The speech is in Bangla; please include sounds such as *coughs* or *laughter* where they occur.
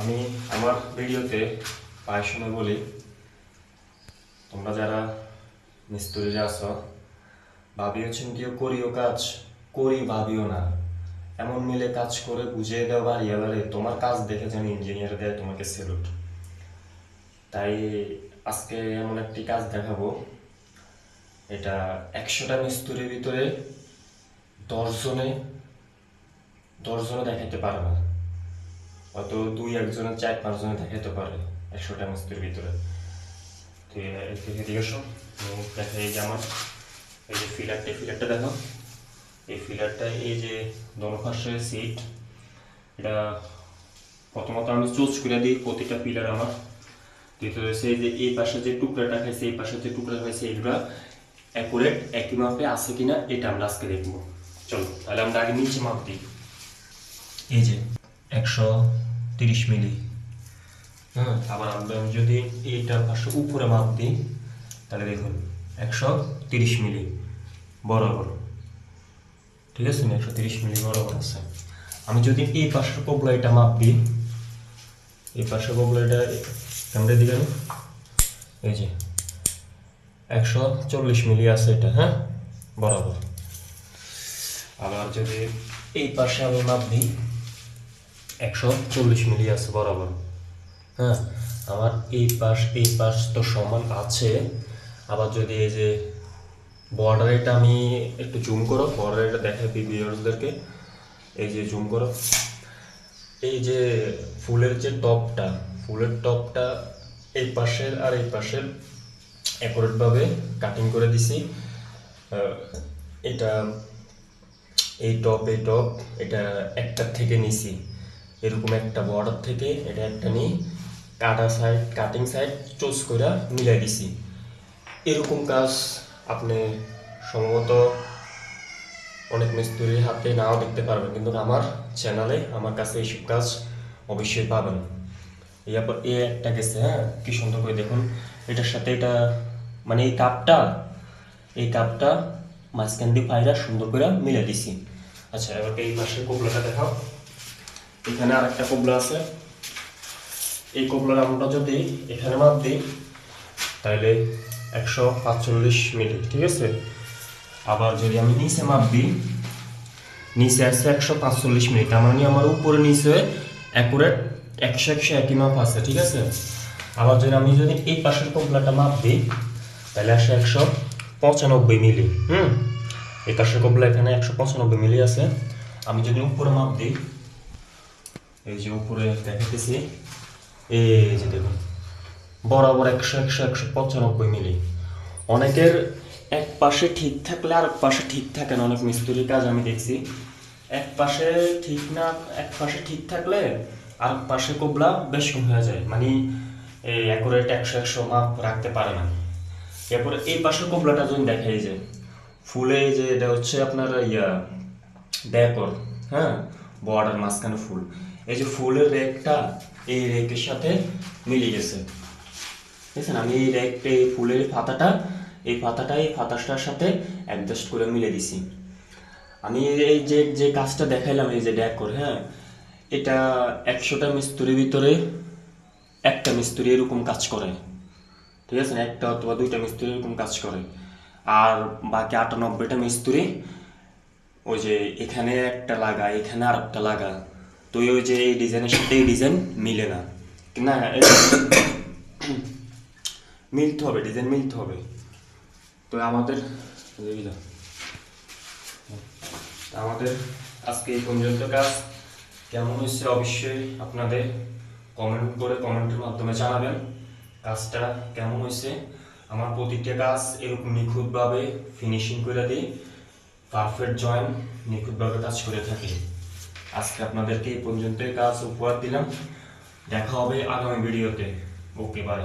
আমি আমার ভিডিওতে প্রায় সময় বলি, তোমরা যারা মিস্ত্রিরা আছো ভাবিয়েছেন কেউ করিও কাজ, করি ভাবিও না। এমন মিলে কাজ করে বুঝিয়ে দেওয়া বা রিয়ালারে তোমার কাজ দেখে যেন ইঞ্জিনিয়ার দেয় তোমাকে সেলুট তাই আজকে এমন একটি কাজ দেখাবো। এটা একশোটা মিস্ত্রির ভিতরে দশজনে দশজনে দেখাইতে পারে না। হয়তো দুই একজনে চার পাঁচজনে দেখাইতে পারে একশোটা মিস্ত্রির ভিতরে। তো এদিকে দিকে শো দেখা এই যে আমার, এই যে ফিলারটা ফিলারটা দেখো। এই ফিলারটা এই যে দোনো পাশে সিট এটা প্রথমত আমি চুজ করে দিই প্রতিটা পিলার আমার। দ্বিতীয় হচ্ছে যে এই পাশে যে টুকরাটা খাইছে, এই পাশে যে টুকরা খাইছে এগুলা অ্যাকুরেট একই মাপে আছে কিনা এটা আমরা আজকে দেখব। চলো, তাহলে আমরা আগে নিচে মাপ দিই। এই যে একশো তিরিশ মিলি। হ্যাঁ আবার আমরা যদি এইটার পাশে উপরে মাপ দিই, তাহলে দেখুন, একশো তিরিশ মিলি বরাবর ঠিক আছে না একশো তিরিশ মিলি বরাবর আছে। আমি যদি এই পাশের এটা মাপ দিই, এই পাশের এটা ক্যামেরা দিকে এই যে, একশো চল্লিশ মিলি আছে এটা হ্যাঁ? বরাবর। আবার যদি এই পাশে আমি মাপ দিই একশো চল্লিশ মিলি আছে বরাবর। হ্যাঁ আমার এই পাশ এই পাশ তো সমান আছে। আবার যদি এই যে বর্ডার এটা আমি একটু জুম করো বর্ডার এটা ভিউয়ার্সদেরকে এই যে জুম করো। এই যে ফুলের যে টপটা ফুলের টপটা এই পাশের আর এই পাশের অ্যাকুরেটভাবে কাটিং করে দিছি। এটা এই টপ এই টপ এটা একটার থেকে নিছি। এরকম একটা বর্ডার থেকে এটা একটা নিই কাটা সাইড কাটিং সাইড চুজ করে মিলাই দিছি। এরকম কাজ আপনি সম্ভবত অনেক মিস্ত্রির হাতে নাও দেখতে পারবেন, কিন্তু আমার চ্যানেলে আমার কাছে এইসব কাজ অবশ্যই পাবেন। এরপর এ একটা গেছে হ্যাঁ? কি সুন্দর করে দেখুন। এটার সাথে এটা মানে এই কাপটা এই কাপটা মাঝখান দিয়ে পায়রা সুন্দর করে মিলে দিছি। আচ্ছা এবার এই পাশের কোবলাটা দেখাও। এখানে আর একটা কোবলা আছে। এই কোবলার আমরা যদি এখানে মাপ দিই, তাহলে একশো পাঁচচল্লিশ মিলি, ঠিক আছে? আবার যদি আমি নিচে মাপ দিই, নিচে আছে একশো পাঁচচল্লিশ মিনিট তার মানে আমার উপরে নিচে অ্যাকুরেট একশো একশো একই মাপ আছে, ঠিক আছে? আবার যদি আমি যদি এই পাশের কবলাটা মাপ দিই, তাহলে আসে একশো পঁচানব্বই মিলি, হুম? এই পাশের কবলা এখানে একশো পঁচানব্বই মিলি আছে। আমি যদি উপরে মাপ দিই এই যে উপরে দেখাতেছি এই যে দেখুন, বরাবর একশো একশো একশো পঁচানব্বই মিলি। অনেকের এক পাশে ঠিক থাকলে আর পাশে ঠিক থাকে না, অনেক মিস্ত্রির কাজ আমি দেখছি। এক পাশে ঠিক না, এক পাশে ঠিক থাকলে আর পাশে কোবলা বেশ হয়ে যায়। মানে এই অ্যাকুরেট একশো একশো মাপ রাখতে পারে না। এরপরে এই পাশের কোবলাটা যদি দেখাই যে, ফুলে যে এটা হচ্ছে আপনার ইয়া ডেকর হ্যাঁ? বর্ডার মাঝখানে ফুল। এই যে ফুলের রেকটা, এই রেকের সাথে মিলে গেছে। বুঝছেন আমি এই রেক এই ফুলের পাতাটা, এই পাতাটা, এই পাতাটার সাথে অ্যাডজাস্ট করে মিলে দিছি। আমি এই যে যে কাজটা দেখাইলাম, এই যে ডেকর হ্যাঁ? এটা একশোটা মিস্ত্রির ভিতরে একটা মিস্ত্রি এরকম কাজ করে। ঠিক আছে? একটা অথবা দুইটা মিস্ত্রি এরকম কাজ করে। আর বাকি আটানব্বইটা মিস্ত্রি ওই যে এখানে একটা লাগা, এখানে আর একটা লাগা। তো ওই যে এই ডিজাইনের সাথে এই ডিজাইন মিলে না। না *coughs* মিলতে হবে ডিজাইন মিলতে হবে। তো আমাদের আমাদের আজকে এই পর্যন্ত কাজ। কেমন হয়েছে অবশ্যই আপনাদের কমেন্ট করে কমেন্টের মাধ্যমে জানাবেন। কাজটা কেমন হয়েছে? আমার প্রতিটা কাজ এরকম নিখুঁতভাবে ফিনিশিং করে দিই। পারফেক্ট জয়েন নিখুঁতভাবে কাজ করে থাকি। আজকে আপনাদেরকে এই পর্যন্তই কাজ উপহার দিলাম। দেখা হবে আগামী ভিডিওতে। Okay bye